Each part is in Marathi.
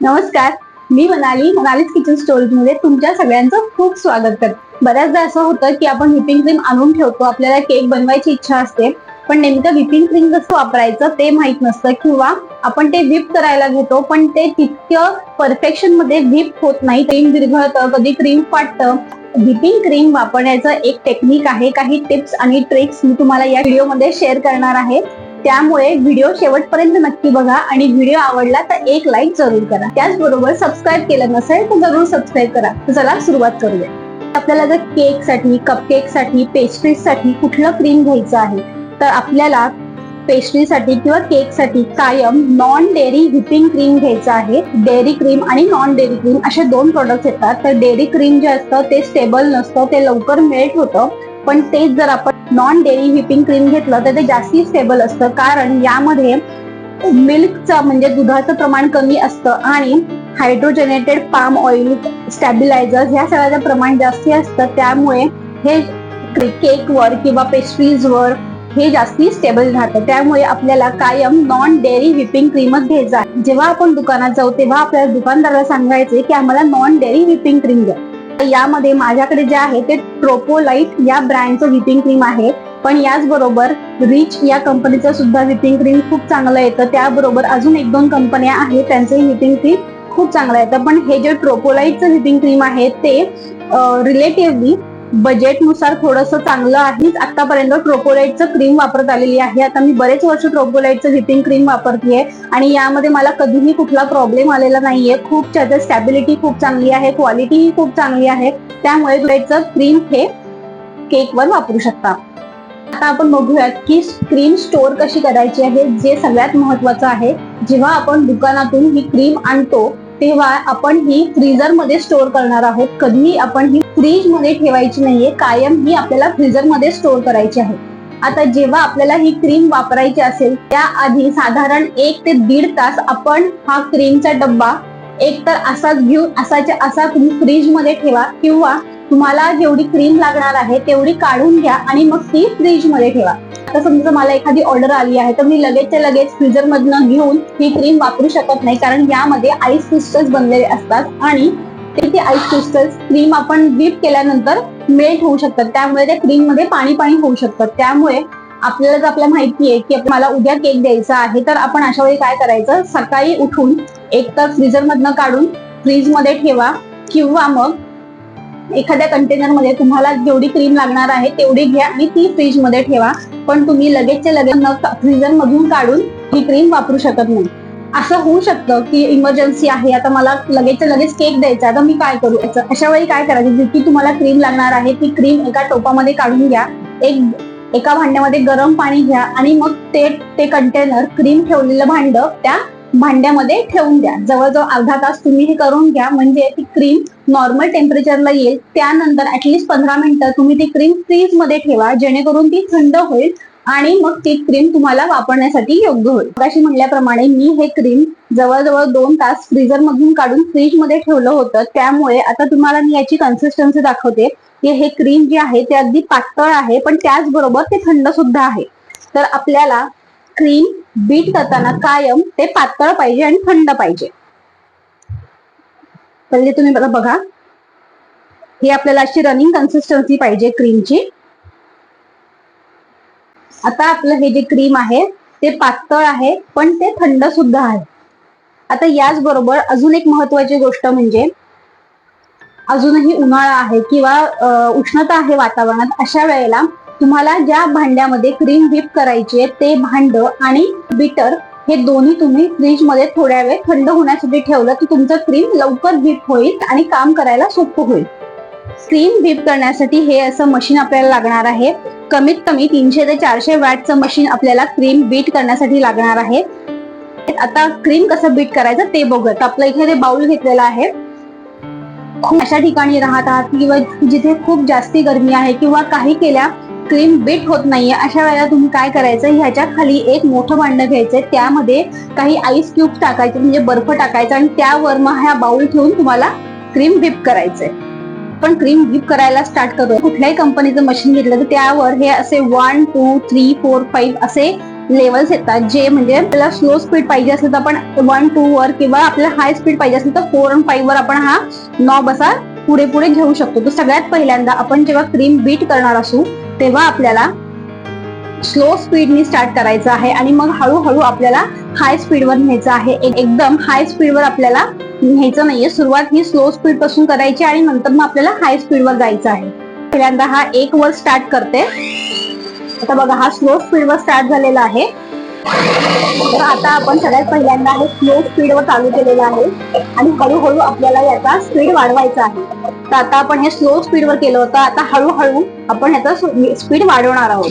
नमस्कार. मी मनाली मनालीच किचन स्टोरेजमध्ये तुमच्या सगळ्यांचं खूप स्वागत करते. बऱ्याचदा असं होतं की आपण व्हिपिंग क्रीम आणून ठेवतो आपल्याला केक बनवायची इच्छा असते पण नेमकं व्हिपिंग क्रीम कसं वापरायचं ते माहीत नसतं किंवा आपण ते व्हिप करायला घेतो पण ते तितकं परफेक्शनमध्ये व्हिप होत नाही. क्रीम विरघळतं कधी क्रीम फाटतं. व्हिपिंग क्रीम वापरण्याचं एक टेक्निक आहे. काही टिप्स आणि ट्रिक्स मी तुम्हाला या व्हिडिओमध्ये शेअर करणार आहे. त्यामुळे व्हिडिओ शेवटपर्यंत नक्की बघा आणि व्हिडिओ आवडला तर एक लाईक जरूर करा. त्याचबरोबर सबस्क्राईब केलं नसेल तर जरूर सबस्क्राईब करा. तर चला सुरुवात करूया. आपल्याला जर केकसाठी कपकेकसाठी कुठलं क्रीम घ्यायचं आहे तर आपल्याला पेस्ट्रीसाठी किंवा केकसाठी कायम नॉन डेअरी व्हिपिंग क्रीम घ्यायचं आहे. डेअरी क्रीम आणि नॉन डेअरी क्रीम असे दोन प्रोडक्ट येतात. तर डेअरी क्रीम जे असतं ते स्टेबल नसतं ते लवकर मेल्ट होतं. पण तेच जर आपण नॉन डेअरी व्हिपिंग क्रीम घेतलं तर ते जास्ती स्टेबल असतं. कारण यामध्ये मिल्कचं म्हणजे दुधाचं प्रमाण कमी असतं आणि हायड्रोजनेटेड पाम ऑइल स्टॅबिलायझर ह्या सगळ्याचं प्रमाण जास्ती असतं. त्यामुळे हे केकवर किंवा पेस्ट्रीजवर हे जास्ती स्टेबल राहतं. त्यामुळे आपल्याला कायम नॉन डेअरी व्हिपिंग क्रीमच घ्यायचा आहे. जेव्हा आपण दुकानात जाऊ तेव्हा आपल्याला दुकानदाराला सांगायचे की आम्हाला नॉन डेअरी व्हिपिंग क्रीम द्या. यामध्ये माझ्याकडे जे आहे ते ट्रोपोलाइट या ब्रँडचं व्हिपिंग क्रीम आहे. पण याचबरोबर रिच या कंपनीचं सुद्धा व्हिपिंग क्रीम खूप चांगलं येतं. त्याबरोबर अजून एक दोन कंपन्या आहेत त्यांचंही व्हिपिंग क्रीम खूप चांगलं येतं. पण हे जे ट्रोपोलाइटचं व्हिपिंग क्रीम आहे ते रिलेटिव्हली बजेटनुसार थोडंसं चांगलं आहे. आतापर्यंत ट्रोपोलाइटचं क्रीम वापरत आलेली आहे. आता मी बरेच वर्ष ट्रोपोलाइटचं व्हिपिंग क्रीम वापरतेय. आणि यामध्ये मला कधीही कुठला प्रॉब्लेम आलेला नाहीये. खूप त्याचं स्टॅबिलिटी खूप चांगली आहे. क्वालिटी ही खूप चांगली आहे. त्यामुळे ट्रोपोलाइटचं क्रीम हे केकवर वापरू शकता. आता आपण बघूयात की क्रीम स्टोअर कशी करायची आहे जे सगळ्यात महत्वाचं आहे. जेव्हा आपण दुकानातून ही क्रीम आणतो तेव्हा आपण ही फ्रीजरमध्ये स्टोअर करणार आहोत. कधीही आपण ही फ्रीजमध्ये ठेवायची नाहीये. कायम ही आपल्याला फ्रीजरमध्ये स्टोअर करायची आहे. आता जेव्हा आपल्याला ही क्रीम वापरायची असेल त्याआधी साधारण एक ते दीड तास आपण हा क्रीमचा डब्बा एक तर असाच घेऊन असाच्या असा तुम्ही फ्रीजमध्ये ठेवा किंवा तुम्हाला जेवढी क्रीम लागणार आहे तेवढी काढून घ्या आणि मग ती फ्रीजमध्ये ठेवा. आता समजा मला एखादी ऑर्डर आली आहे तर मी लगेचच्या लगेच फ्रीजर मधनं घेऊन ही क्रीम वापरू शकत नाही. कारण यामध्ये आईस क्रिस्टल्स बनलेले असतात आणि ते ते आईस क्रिस्टल्स क्रीम आपण व्हीप केल्यानंतर मेल्ट होऊ शकतात. त्यामुळे त्या क्रीममध्ये पाणी पाणी होऊ शकतात. त्यामुळे आपल्याला जर आपल्याला माहिती आहे की मला उद्या केक द्यायचा आहे तर आपण अशा वेळी काय करायचं? सकाळी उठून एक तर फ्रीजर मधनं काढून फ्रीजमध्ये ठेवा किंवा मग एखाद्या कंटेनरमध्ये तुम्हाला जेवढी क्रीम लागणार आहे तेवढी घ्या आणि ती फ्रीजमध्ये ठेवा. पण तुम्ही लगेचच्या लगेच फ्रीजर मधून काढून ही क्रीम वापरू शकत नाही. असं होऊ शकतं की इमर्जन्सी आहे आता मला लगेचच्या लगेच केक द्यायचा तर मी काय करू? याचं? अशा वेळी काय करायचं? जितकी तुम्हाला क्रीम लागणार आहे ती क्रीम एका टोपामध्ये काढून घ्या. एक एका भांड्यामध्ये गरम पाणी घ्या आणि मग ते ते कंटेनर क्रीम ठेवलेलं भांड त्या भांड्यामध्ये ठेवून द्या. जवळजवळ अर्धा तास तुम्ही हे करून घ्या. म्हणजे ती क्रीम नॉर्मल टेम्परेचरला येईल त्यानंतर ऍटलिस्ट पंधरा मिनिटं तुम्ही ती क्रीम फ्रीजमध्ये ठेवा जेणेकरून ती थंड होईल आणि मग ती क्रीम तुम्हाला वापरण्यासाठी योग्य होईल. अशी म्हणल्याप्रमाणे मी हे क्रीम जवळजवळ दोन तास फ्रीजर मधून काढून फ्रीजमध्ये ठेवलं होतं. त्यामुळे आता तुम्हाला मी याची कन्सिस्टन्सी दाखवते की हे क्रीम जे आहे ते अगदी पातळ आहे पण त्याचबरोबर ते थंड सुद्धा आहे. तर आपल्याला क्रीम बीट करताना कायम ते पातळ पाहिजे आणि थंड पाहिजे. पहिले तुम्ही मला बघा. ही आपल्याला अशी रनिंग कन्सिस्टन्सी पाहिजे क्रीमची आता आपलं हे जे क्रीम आहे ते पातळ आहे पण ते थंड सुद्धा आहे. आता याच बरोबर अजून एक महत्वाची गोष्ट म्हणजे अजूनही उन्हाळा आहे किंवा उष्णता आहे वातावरणात अशा वेळेला तुम्हाला ज्या भांड्यामध्ये क्रीम व्हिप करायची आहे ते भांड आणि बिटर हे दोन्ही तुम्ही फ्रीजमध्ये थोड्या वेळ थंड होण्यासाठी ठेवलं की तुमचं क्रीम लवकर व्हिप होईल आणि काम करायला सोपं होईल. क्रीम व्हिप करण्यासाठी हे असं मशीन आपल्याला लागणार आहे. कमीत कमी तीनशे ते चारशे वॅटचं मशीन आपल्याला क्रीम बीट करण्यासाठी लागणार आहे. आता क्रीम कसं बीट करायचं ते बघत आपलं इथे बाउल घेतलेला आहे. खूप अशा ठिकाणी राहत आहात किंवा जिथे खूप जास्ती गरमी आहे किंवा काही केल्या क्रीम बीट होत नाहीये अशा वेळेला तुम्ही काय करायचं ह्याच्या खाली एक मोठं भांड घ्यायचंय त्यामध्ये काही आईस क्यूब टाकायचे म्हणजे बर्फ टाकायचा आणि त्यावर मग हा बाउल ठेवून तुम्हाला क्रीम व्हिप करायचंय. पण क्रीम व्हिप करायला स्टार्ट करू कुठल्याही कंपनीचं मशीन घेतलं तर त्यावर हे असे one two three four five असे लेवल्स येतात जे म्हणजे आपल्याला स्लो स्पीड पाहिजे असेल तर आपण वन टू वर किंवा आपल्याला हाय स्पीड पाहिजे असेल तर फोर अँड फाईव्ह वर आपण हा नॉब असा पुढे पुढे घेऊ शकतो. तर सगळ्यात पहिल्यांदा आपण जेव्हा क्रीम बीट करणार असू तेव्हा आपल्याला स्लो स्पीडनी स्टार्ट करायचं आहे आणि मग हळूहळू आपल्याला हाय स्पीडवर न्यायचं आहे. एकदम हाय स्पीडवर आपल्याला न्यायचं नाहीये. सुरुवात ही स्लो स्पीडपासून करायची आणि नंतर मग आपल्याला हाय स्पीडवर जायचं आहे. पहिल्यांदा हा एक वर स्टार्ट करते. आता बघा हा स्लो स्पीडवर स्टार्ट झालेला आहे. तर आता आपण सगळ्यात पहिल्यांदा हे स्लो स्पीडवर चालू केलेलं आहे. आणि हळूहळू आपल्याला याचा स्पीड वाढवायचा आहे. तर आता आपण हे स्लो स्पीडवर केलं होतं. आता हळूहळू आपण याचा स्पीड वाढवणार आहोत.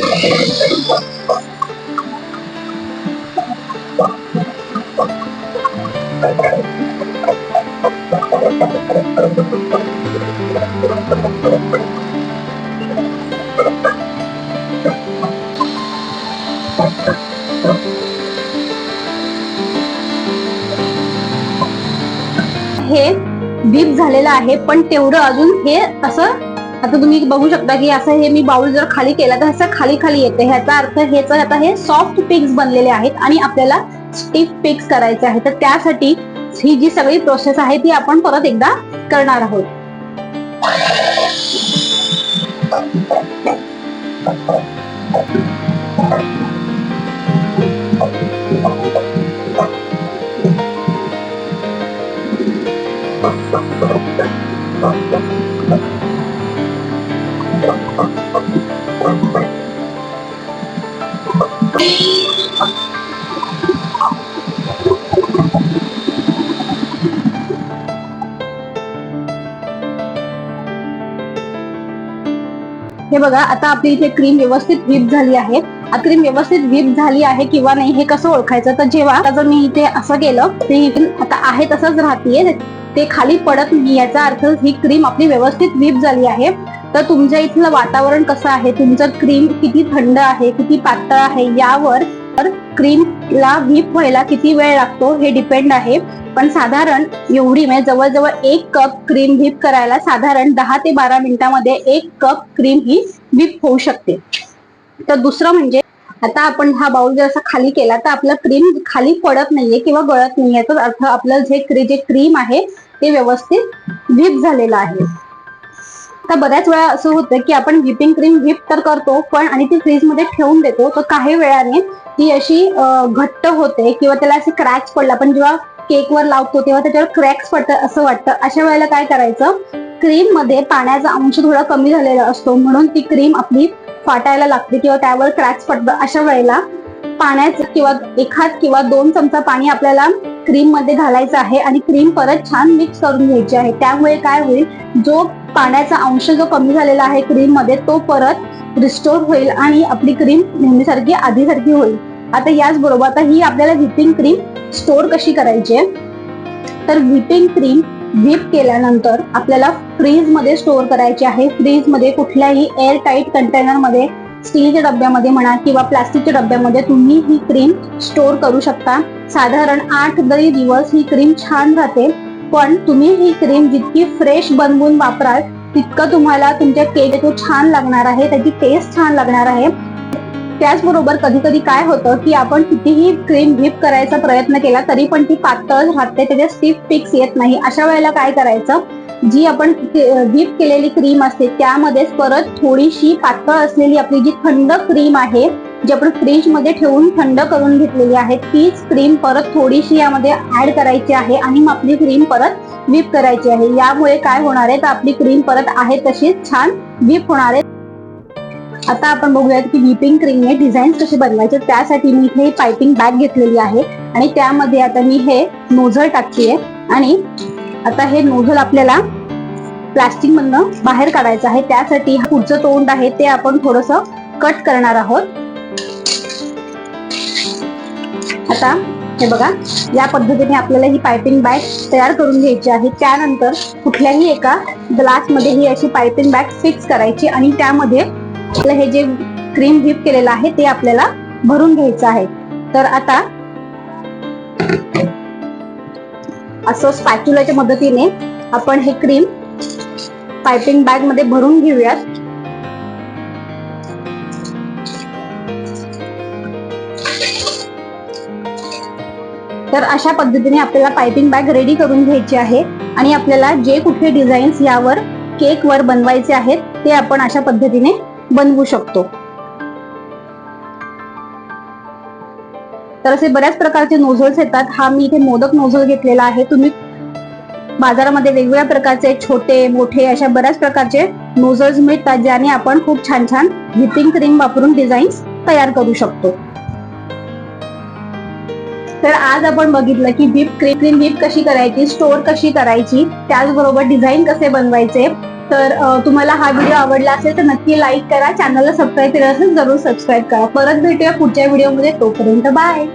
डीप झालेलं आहे पण तेवढं अजून हे असं आता तुम्ही बघू शकता की असं हे मी बाउल जर खाली केला तर असं खाली खाली येते. ह्याचा अर्थ हेच आता हे सॉफ्ट पिक्स बनलेले आहेत आणि आपल्याला स्टिफ पिक्स करायचे आहे तर त्यासाठी ही जी सगळी प्रोसेस आहे ती आपण परत एकदा करणार आहोत. हे बघा आता आपली इथे क्रीम व्यवस्थित व्हीप झाली आहे. क्रीम व्यवस्थित व्हीप झाली आहे किंवा नाही हे कसं ओळखायचं? तर जेव्हा आता जर मी इथे असं केलं ते आता आहे तसंच राहतीये. ते खाली पडत नाही याचा अर्थ ही क्रीम आपली व्यवस्थित व्हीप झाली आहे. तर तुमच्या इथलं वातावरण कसं आहे? तुमचं क्रीम किती थंड आहे किती पातळ आहे? यावर तर क्रीमला व्हीप व्हायला किती वेळ लागतो हे डिपेंड आहे. पण साधारण एवढी म्हणजे जवळजवळ एक कप क्रीम व्हीप करायला साधारण दहा ते बारा मिनिटांमध्ये एक कप क्रीम ही व्हीप होऊ शकते. तर दुसरं म्हणजे आता आपण हा बाउल जर असा खाली केला तर आपलं क्रीम खाली पडत नाहीये किंवा गळत नाहीये. याचा अर्थ आपलं जे क्री- जे क्रीम आहे ते व्यवस्थित व्हीप झालेलं आहे. तर बऱ्याच वेळा असं होतं की आपण व्हिपिंग क्रीम व्हिप तर करतो पण आणि ती फ्रीजमध्ये ठेवून देतो तर काही वेळाने ती अशी घट्ट होते किंवा त्याला असे क्रॅक्स पडला. आपण जेव्हा केकवर लावतो तेव्हा त्याच्यावर क्रॅक्स पडतं असं वाटतं. अशा वेळेला काय करायचं? क्रीममध्ये पाण्याचा अंश थोडा कमी झालेला असतो म्हणून ती क्रीम आपली फाटायला लागते किंवा त्यावर क्रॅक्स पडतं अशा वेळेला पाण्याचं किंवा एखाद किंवा दोन चमचा पाणी आपल्याला क्रीममध्ये घालायचं आहे आणि क्रीम परत छान मिक्स करून घ्यायची आहे. त्यामुळे काय होईल जो पाण्याचा अंश जो कमी झालेला आहे क्रीममध्ये तो परत रिस्टोर होईल आणि आपली क्रीम नेहमीसारखी आधीसारखी होईल. आता याच बरोबर आता ही आपल्याला व्हिपिंग क्रीम स्टोर कशी करायची आहे? तर व्हिपिंग क्रीम व्हिप केल्यानंतर आपल्याला फ्रीजमध्ये स्टोअर करायची आहे. फ्रीजमध्ये कुठल्याही एअर टाईट कंटेनरमध्ये स्टीलच्या डब्यामध्ये म्हणा किंवा प्लास्टिकच्या डब्यामध्ये तुम्ही ही क्रीम स्टोअर करू शकता. साधारण आठ तरी दिवस ही क्रीम छान राहते. पण तुम्ही ही क्रीम जितकी फ्रेश बनवून वापराल तितकं तुम्हाला तुमच्या केक छान लागणार आहे त्याची टेस्ट छान लागणार आहे. त्याचबरोबर कधी कधी काय होतं की आपण कितीही क्रीम व्हिप करायचा प्रयत्न केला तरी पण ती पातळ राहते त्याच्या स्टिफ पिक्स येत नाही. अशा वेळेला काय करायचं? जी आपण व्हिप केलेली क्रीम असते त्यामध्येच परत थोडीशी पातळ असलेली आपली जी थंड क्रीम आहे जी आपण फ्रीजमध्ये ठेवून थंड करून घेतलेली आहे तीच क्रीम परत थोडीशी यामध्ये ऍड करायची आहे आणि मग आपली क्रीम परत व्हिप करायची आहे. यामुळे काय होणार आहे? तर आपली क्रीम परत आहे तशीच छान व्हिप होणार आहे. आता आपण बघूयात की व्हिपिंग क्रीमने डिझाईन कसे बनवायचे त्यासाठी मी इथे पायपिंग बॅग घेतलेली आहे. आणि त्यामध्ये आता मी हे नोझल टाकतेय. आणि आता हे नोझल आपल्याला प्लास्टिक मधनं बाहेर काढायचं आहे. त्यासाठी हा पुढचं तोंड आहे ते आपण थोडस कट करणार आहोत. आता हे बघा या पद्धतीने आपल्याला ही पायपिंग बॅग तयार करून घ्यायची आहे. त्यानंतर कुठल्याही एका ग्लासमध्ये ही अशी पायपिंग बॅग फिक्स करायची आणि त्यामध्ये हे जे क्रीम व्हीप केलेलं आहे ते आपल्याला भरून घ्यायचं आहे. तर आता असं स्पॅच्युलाच्या मदतीने आपण हे क्रीम पायपिंग बॅगमध्ये भरून घेऊयात. तर अशा पद्धतीने आपल्याला पायपिंग बॅग रेडी करून घ्यायची आहे आणि आपल्याला जे कुठले डिझाईन्स यावर केक वर बनवायचे आहेत ते आपण अशा पद्धतीने बनवू शकतो. तर असे बऱ्याच प्रकारचे नोझल्स येतात. हा मी इथे मोदक नोझल घेतलेला आहे. तुम्ही बाजारामध्ये वेगवेगळ्या प्रकारचे छोटे मोठे अशा बऱ्याच प्रकारचे नोझल्स मिळतात ज्याने आपण खूप छान छान व्हिपिंग क्रीम वापरून डिझाईन्स तयार करू शकतो. तर आज आपण बघितलं की व्हिप क्रीम क्रीम कशी करायची स्टोर कशी करायची त्याचबरोबर डिझाईन कसे बनवायचे. तर तुम्हाला हा व्हिडिओ आवडला असेल तर नक्की लाईक करा चॅनलला सबस्क्राईब केलं असेल जरूर सबस्क्राईब करा. परत भेटूया पुढच्या व्हिडिओमध्ये तोपर्यंत बाय.